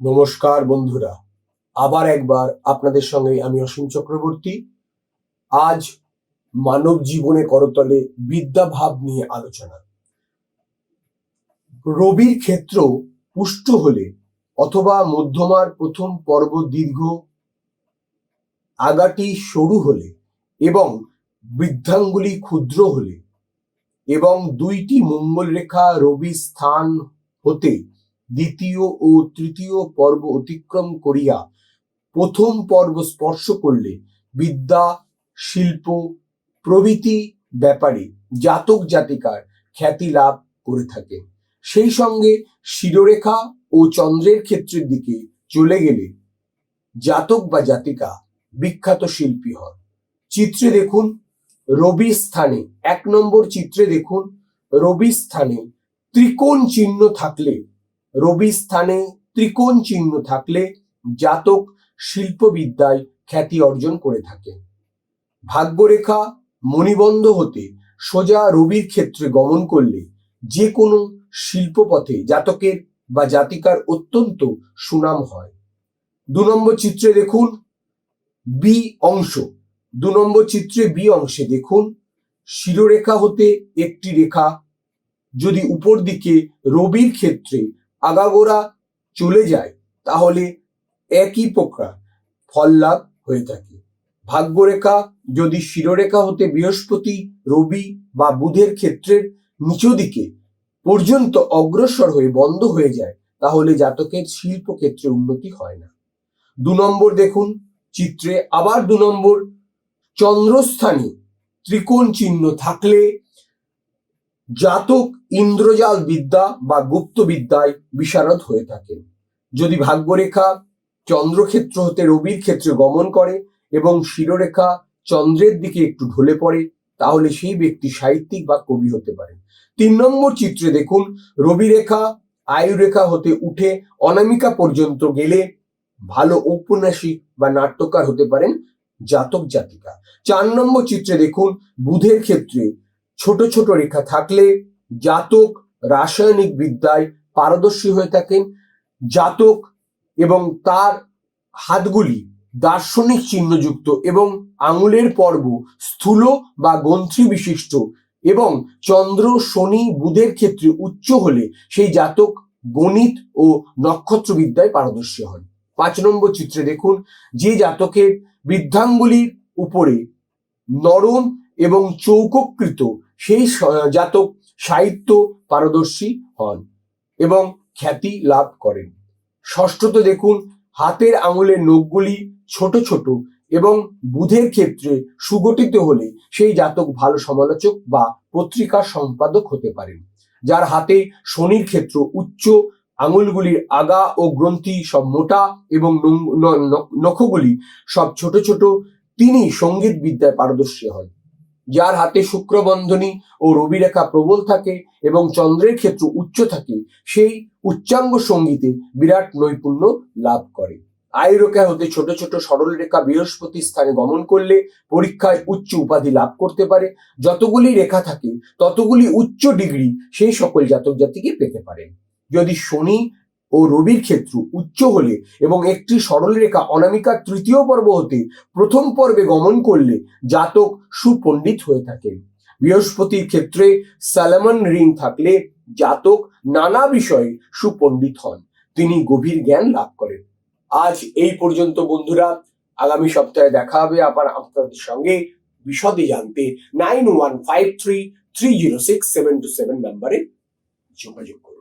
নমস্কার বন্ধুরা। আবার একবার আপনাদের সঙ্গে আমি অসীম চক্রবর্তী। আজ মানব জীবনে করতলে বিদ্যা ভাব নিয়ে আলোচনা। রবির ক্ষেত্র পুষ্ট হলে অথবা মধ্যমার প্রথম পর্ব দীর্ঘ আগাটি সরু হলে এবং বৃদ্ধাঙ্গুলি ক্ষুদ্র হলে এবং দুইটি মঙ্গল রেখা রবি স্থান হতে দ্বিতীয় ও তৃতীয় পর্ব অতিক্রম করিয়া প্রথম পর্ব স্পর্শ করলে বিদ্যা, শিল্প, প্রভৃতি ব্যাপারে জাতক জাতিকার খ্যাতি লাভ করে থাকে। সেই সঙ্গে শিরোরেখা ও চন্দ্রের ক্ষেত্রের দিকে চলে গেলে জাতক বা জাতিকা বিখ্যাত শিল্পী হন। চিত্রে দেখুন, রবি স্থানে, এক নম্বর চিত্রে দেখুন, রবি স্থানে ত্রিকোণ চিহ্ন থাকলে রবি স্থানে ত্রিকোণ চিহ্ন থাকলে জাতক শিল্পবিদ্যায় খ্যাতি অর্জন করে থাকে। ভাগ্যরেখা মণিবন্ধ হতে সোজা রবির ক্ষেত্রে গমন করলে যে কোনো শিল্পপথে জাতকের বা জাতিকার অত্যন্ত সুনাম হয়। দু নম্বর চিত্রে দেখুন বি অংশ। দু নম্বর চিত্রে বি অংশে দেখুন, শিরোরেখা হতে একটি রেখা। যদি উপর দিকে রবির ক্ষেত্রে আগাগোড়া চলে যায়, তাহলে একই প্রকার ফল লাভ হয়ে থাকে। ভাগ্যরেখা যদি শিরোরেখা হতে বৃহস্পতি, রবি বা বুধের ক্ষেত্রের নিচ দিকে পর্যন্ত অগ্রসর হয়ে বন্ধ হয়ে যায়, তাহলে জাতকের শিল্প ক্ষেত্রে উন্নতি হয় না। দু নম্বর দেখুন, চিত্রে আবার দু নম্বর, চন্দ্রস্থানে ত্রিকোণ চিহ্ন থাকলে জাতক ইন্দ্রজাল বিদ্যা বা গুপ্ত বিদ্যায় বিশারদ হয়ে থাকেন যদি ভাগ্যরেখা চন্দ্রক্ষেত্র হতে রবির ক্ষেত্রে গমন করে এবং শিরোরেখা চন্দ্রের দিকে একটু ঢলে পড়ে, তাহলে সেই ব্যক্তি সাহিত্যিক বা কবি হতে পারেন তিন নম্বর চিত্রে দেখুন রবি রেখা আয়ুরেখা হতে উঠে অনামিকা পর্যন্ত গেলে ভালো ঔপন্যাসিক বা নাট্যকার হতে পারেন জাতক জাতিকা। চার নম্বর চিত্রে দেখুন, বুধের ক্ষেত্রে ছোট ছোট রেখা থাকলে জাতক রাসায়নিক বিদ্যায় পারদর্শী হয়ে থাকেন। জাতক এবং তার হাতগুলি দার্শনিক চিহ্নযুক্ত এবং আঙুলের পর্ব স্থূল বা গ্রন্থি বিশিষ্ট এবং চন্দ্র, শনি, বুধের ক্ষেত্রে উচ্চ হলে সেই জাতক গণিত ও নক্ষত্র বিদ্যায় পারদর্শী হন। পাঁচ নম্বর চিত্রে দেখুন, যে জাতকের বৃদ্ধাঙ্গুলির উপরে নরম এবং চৌককৃত সেই জাতক সাহিত্য পারদর্শী হন এবং খ্যাতি লাভ করেন। ষষ্ঠত দেখুন, হাতের আঙুলের নখগুলি ছোট ছোট এবং বুধের ক্ষেত্রে সুগঠিত হলে সেই জাতক ভালো সমালোচক বা পত্রিকার সম্পাদক হতে পারেন, যার হাতে শনির ক্ষেত্র উচ্চ, আঙুলগুলির আগা ও গ্রন্থি সব মোটা এবং নখগুলি সব ছোট ছোট। তিনি সংগীত বিদ্যায় পারদর্শী হন। যার হাতে শুক্রবন্ধনী ও রবি রেখা প্রবল থাকে এবং চন্দ্রের ক্ষেত্র উচ্চ থাকে, সেই উচ্চাঙ্গ সঙ্গীতে বিরাট নৈপুণ্য লাভ করে। আয়ুরেখা হতে ছোট ছোট সরল রেখা বৃহস্পতি স্থানে গমন করলে পরীক্ষায় উচ্চ উপাধি লাভ করতে পারে। যতগুলি রেখা থাকে, ততগুলি উচ্চ ডিগ্রি সেই সকল জাতক জাতিকে পেতে পারেন যদি শনি ও রবির ক্ষেত্র উচ্চ হলে এবং একটি সরল রেখা অনামিকার তৃতীয় পর্ব হতে প্রথম পর্বে গমন করলে জাতক সুপণ্ডিত হয়ে থাকেন বৃহস্পতির ক্ষেত্রে স্যালামন রিং থাকলে জাতক নানা বিষয়ে সুপণ্ডিত হন। তিনি গভীর জ্ঞান লাভ করেন। আজ এই পর্যন্ত বন্ধুরা। আগামী সপ্তাহে দেখা হবে আবার আপনাদের সঙ্গে বিশদে জানতে nine one five three three zero six seven two seven নাম্বারে যোগাযোগ করুন।